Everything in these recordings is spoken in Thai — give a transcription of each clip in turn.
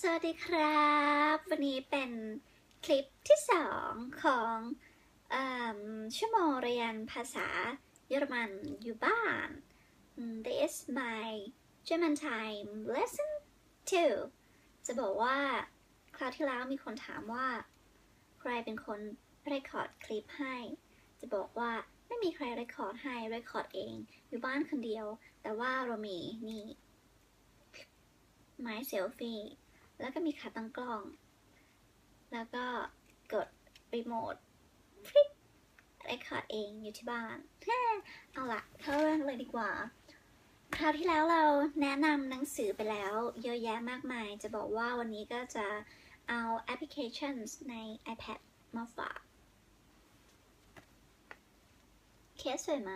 สวัสดีครับ วันนี้เป็นคลิปที่สองของอชั่วโมงเรียนภาษาเยอรมันอยู่บ้าน This is my German time lesson 2 จะบอกว่าคราวที่แล้วมีคนถามว่า ใครเป็นคนรคคอร์ดคลิปให้ จะบอกว่าไม่มีใครรคคอร์ดให้รคคอร์ดเอง อยู่บ้านคนเดียว แต่ว่าเรามีนี่ไม้เซลฟี่ แล้วก็มีขาตั้งกล้อง แล้วก็กดรีโมทฟลิกเรคคอร์ดเองอยู่ที่บ้าน เอาละเข้าเรื่องเลยดีกว่า คราวที่แล้วเราแนะนำหนังสือไปแล้วเยอะแยะมากมาย จะบอกว่าวันนี้ก็จะเอาแอปพลิเคชันใน iPad มาฝากเคสสวยไหม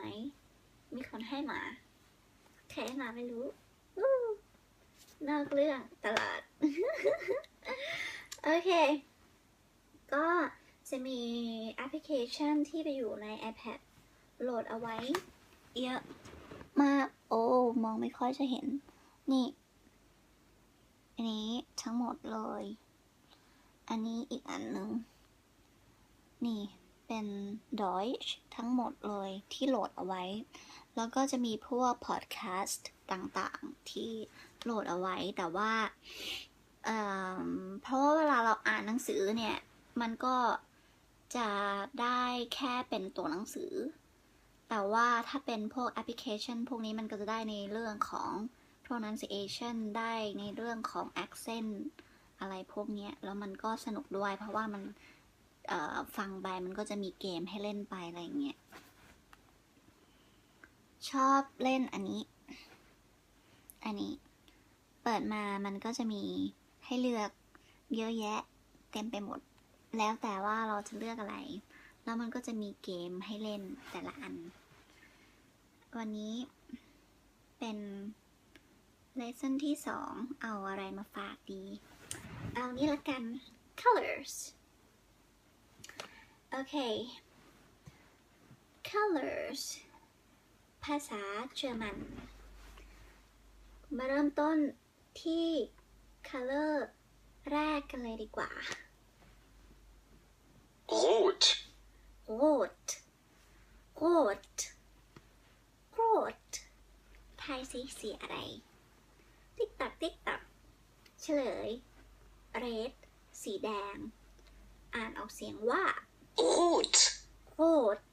มีคนให้มา ใครให้มาไม่รู้ นอกเรื่องตลาดโอเค ก็จะมีแอปพลิเคชันที่ไปอยู่ใน iPad โหลดเอาไว้ เยอะมาก โอ้ มองไม่ค่อยจะเห็น นี่ อันนี้ทั้งหมดเลย อันนี้อีกอันหนึ่ง นี่เป็น Deutsch ทั้งหมดเลยที่โหลดเอาไว้ แล้วก็จะมีพวกพอดแคส ต่างๆที่โหลดเอาไว้แต่ว่าเเพราะว่าเวลาเราอ่านหนังสือเนี่ย มันก็จะได้แค่เป็นตัวหนังสือ แต่ว่าถ้าเป็นพวกแอปพลิเคชัน พวกนี้มันก็จะได้ในเรื่องของ pronunciation ได้ในเรื่องของ accent อะไรพวกนี้แล้วมันก็สนุกด้วย เพราะว่ามันฟังไปมันก็จะมีเกมให้เล่นไปอะไรอย่างเงี้ย ชอบเล่นอันนี้ อันนี้ เปิดมามันก็จะมีให้เลือกเยอะแยะเต็มไปหมด แล้วแต่ว่าเราจะเลือกอะไร แล้วมันก็จะมีเกมให้เล่นแต่ละอัน วันนี้เป็นเลส o n ที่สองเอาอะไรมาฝากดี เอานี้ละกัน colors โอเค colors ภาษาเยอรมัน มาเริ่มต้นที่ color แรกกันเลยดีกว่า Rot, rot rot rot ทายสิสีอะไร ติ๊กตักติ๊กตักเฉลย red สีแดง อ่านออกเสียงว่า rot, rot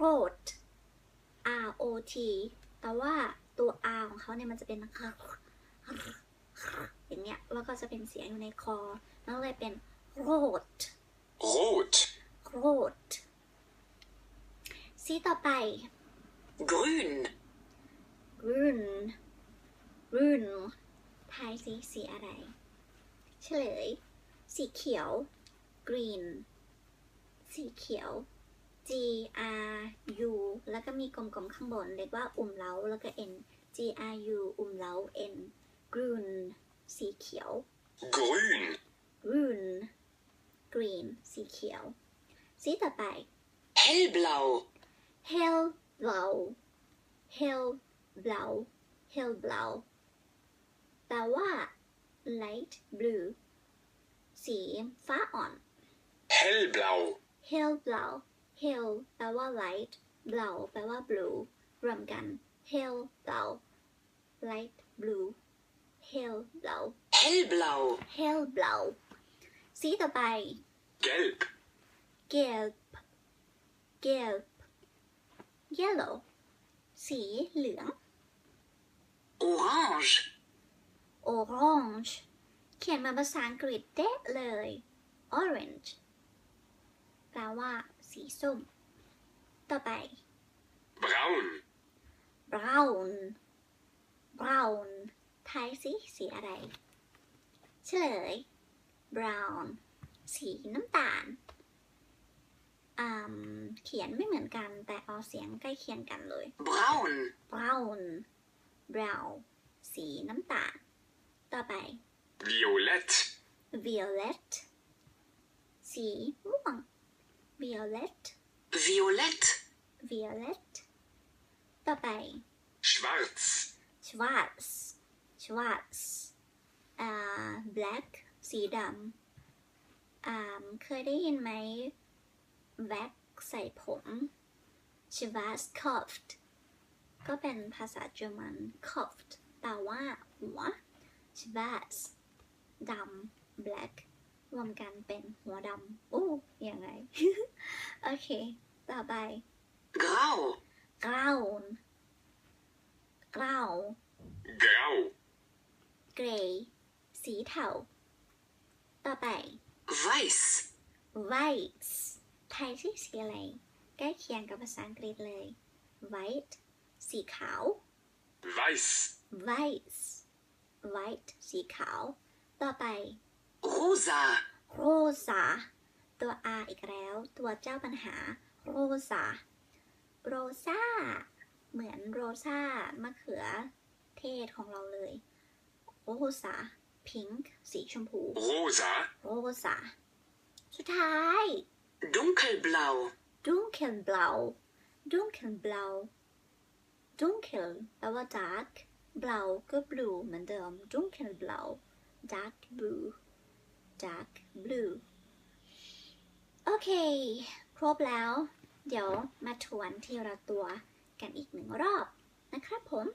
rot r o t แต่ว่า ตัว r ของเขาเนี่ยมันจะเป็นอย่างเงี้ยแล้วก็จะเป็นเสียงอยู่ในคอแล้วเลยเป็น rot rot, rot สีต่อไป grün, grün grün ทายสีสีอะไร เฉลย สีเขียว green สีเขียว G R U แล้วก็มีกลมๆข้างบน เรียกว่าอุ่มเล้าแล้วก็ N G R U อุ่มเล้า N grün สีเขียว grün, grün green สีเขียว สีต่อไป hellblau, hellblau hellblau hellblau แปลว่า light blue สีฟ้าอ่อน hellblau, hellblau hell แปลว่า light blau แปลว่า blue รวมกัน hellblau light blue hellblau hellblau, hellblau สีต่อไป gelb, gelb gelb yellow สีเหลือง orange, orange เขียนมาภาษาอังกฤษเด๊ะเลย orange แปลว่า สีส้ม ต่อไป braun, brown brown ทายสิสีอะไร เฉลย brown สีน้ำตาลอืมเขียนไม่เหมือนกันแต่ออกเสียงใกล้เคียงกันเลย braun, brown brown สีน้ำตาล ต่อไป violett, violet สีม่วง violet violett, violet ต่อไป schwarz, schwarz schwarz อ่า black สีดำอ่าเคยได้ยินไหม wax ใส่ผม Schwarzkopf ก็เป็นภาษาเยอรมัน Kopf แปลว่าหัว Schwarz ดำ black รวมกันเป็นหัวดำโอ้ยังไง โอเค ต่อไป Grau. Grauen Grau Grau. Grey สีเทา ต่อไป Weiß. white ไทยที่สีอะไร ใกล้เคียงกับภาษาอังกฤษเลย white สีขาว Weiß. white white สีขาว ต่อไป Rosa. rosa ตัว R อีกแล้ว ตัวเจ้าปัญหา rosa rosa เหมือนโรซามะเขือเทศของเราเลย rosa pink สีชมพู Rosa. rosa สุดท้าย Dunkelblau. dunkelblau dunkelblau dunkel แปลว่า dark blau ก็ blue เหมือนเดิม dunkelblau dark blue dark blue โอเค ครบแล้ว เดี๋ยวมาทวนทีละตัวกันอีกหนึ่งรอบนะครับผม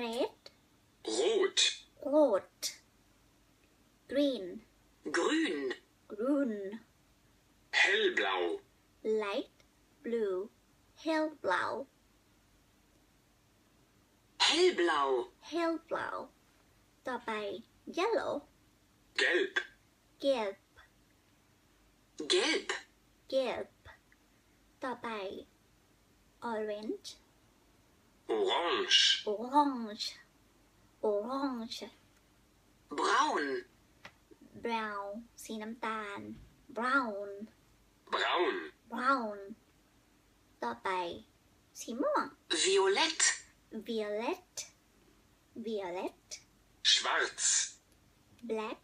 red Rot. rot green Grün. grün Hellblau. light blue hellblau Hellblau. hellblau ต่อไป yellow Gelb. เก็บ Gelb. เก็บต่อไป orange Orange. orange orange Braun. brown สีน้ำตาล brown Braun. brown ต่อไป สีม่วง Violett. violet violet Schwarz. black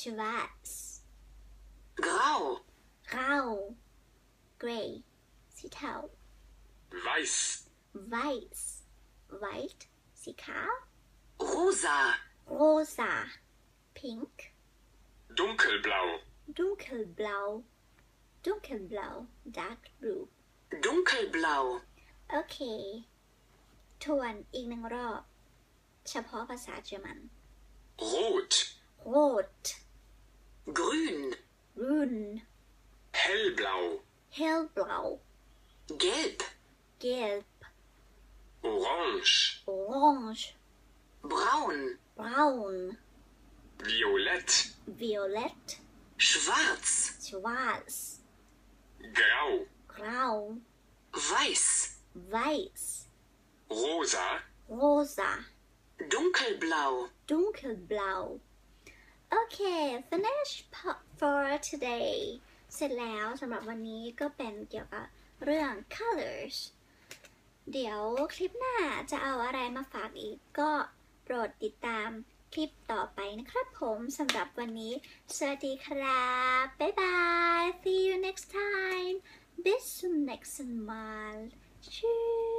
Schwarz Grau. grau gray สีเทา Weiß. weiß white สีขาว Rosa. rosa pink Dunkelblau. dunkelblau dunkelblau dark blue Dunkelblau. โอเค ทวนอีกหนึ่งรอบ เฉพาะภาษาเยอรมัน Rot. rot Grün. grün Hellblau. hellblau Gelb. gelb Orange. orange Braun. braun Violett. violet Schwarz. schwarz Grau. grau Weiß. weiß Rosa. rosa Dunkelblau. dunkelblau Okay finish for today เสร็จแล้วสำหรับวันนี้ก็เป็นเกี่ยวกับเรื่อง colors เดี๋ยวคลิปหน้าจะเอาอะไรมาฝากอีกก็โปรดติดตามคลิปต่อไปนะครับผมสำหรับวันนี้ สวัสดีครับ บ๊ายบาย see you next time bis zum nächsten Mal tschüss